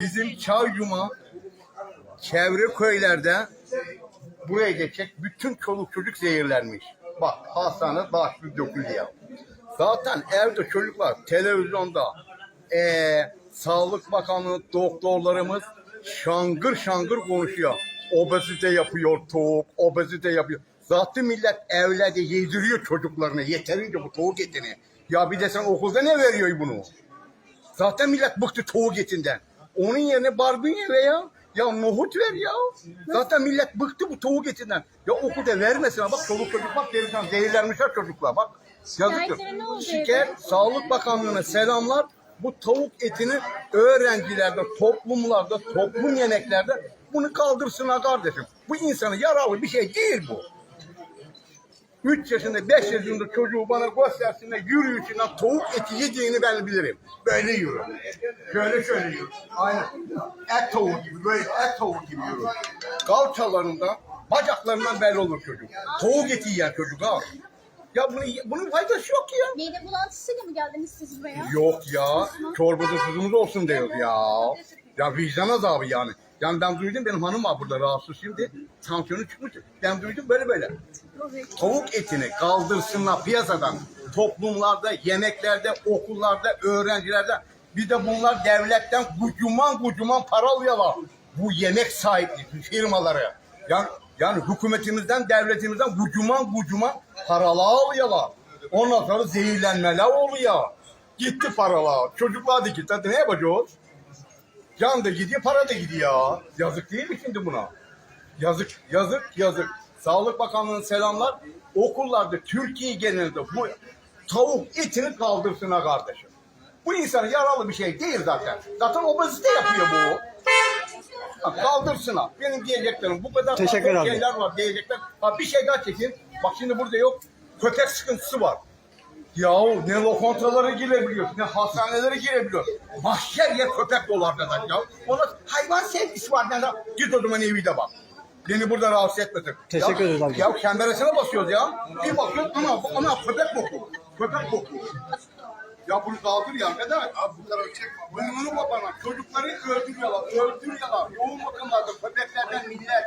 Bizim Çaycuma çevre köylerde buraya geçecek bütün çoluk çocuk zehirlenmiş. Bak hastane başlı döküldü ya. Zaten evde çocuklar televizyonda eee Sağlık Bakanlığı doktorlarımız şangır şangır konuşuyor. Obezite yapıyor tavuk, obezite yapıyor. Zaten millet evlerde yediriyor çocuklarına yeterince bu tavuk etini. Ya bir de sen okulda ne veriyor bunu? Zaten millet bıktı tavuk etinden. Onun yerine barbunya veya ya nohut ver ya. Zaten millet bıktı bu tavuk etinden. Ya okulda vermesin. Bak çoluk çocuk bak gelirken zehirlenmişler çocuklar bak. Yazıktır. Şikayet Sağlık Bakanlığı'na selamlar. Bu tavuk etini öğrencilerde, toplumlarda, toplum yemeklerde bunu kaldırsınlar kardeşim. Bu insana yararlı bir şey değil bu. 3 yaşında, 5 yaşında çocuğu bana göstersin de yürüyüşünden tavuk eti yediğini ben bilirim. Böyle yürü. Şöyle şöyle yürü. Aynen. Et tavuğu gibi, böyle et tavuğu gibi yürü. Kalçalarından, bacaklarından belli olur çocuk. Tavuk eti yiyen çocuk ha. Ya bunun, bunun faydası yok ya. Mide bulantısıyla mı geldiniz siz buraya? Yok ya. Çorbada tuzumuz olsun diyor ya. Ya vicdan azabı yani. Yani ben duydum benim hanım var burada rahatsız şimdi. Tansiyonu çıkmış. Ben duydum böyle böyle. Tavuk etini kaldırsınlar piyasadan. Toplumlarda, yemeklerde, okullarda, öğrencilerde. Bir de bunlar devletten gucuman gucuman para alıyorlar. Bu yemek sahipleri, firmaları. Yani, yani hükümetimizden, devletimizden gucuman gucuman paralar alıyorlar. Ondan sonra zehirlenmeler oluyor. Gitti paralar. Çocuklar da gitti. Ne yapacağız? Can da gidiyor, para da gidiyor. Yazık değil mi şimdi buna? Yazık, yazık, yazık. Sağlık Bakanlığı'nın selamlar. Okullarda Türkiye genelinde bu tavuk etini kaldırsın ha kardeşim. Bu insana yararlı bir şey değil zaten. Zaten obezite yapıyor bu. Ha, kaldırsın ha. Benim diyeceklerim bu kadar Teşekkür farklı ederim. şeyler var diyecekler. Ha, bir şey daha çekeyim. Bak şimdi burada yok. Köpek sıkıntısı var. Yahu ne lokantalara girebiliyor, ne hastanelere girebiliyor. Mahşer yer köpek dolu arkadaş ya. Ona hayvan sevgisi var. Yani. Git o zaman evine bak. Beni burada rahatsız etmesin. Teşekkür ya, ederiz abi. Ya kemberesine basıyoruz ya. Bir bakıyoruz ana, ana köpek boku. Köpek boku. Ya bunu kaldır ya arkadaş. Abi bu kadar çekme. Bunu bunu babana. Çocukları öldürüyorlar, öldürüyorlar. Yoğun bakımlarda köpeklerden millet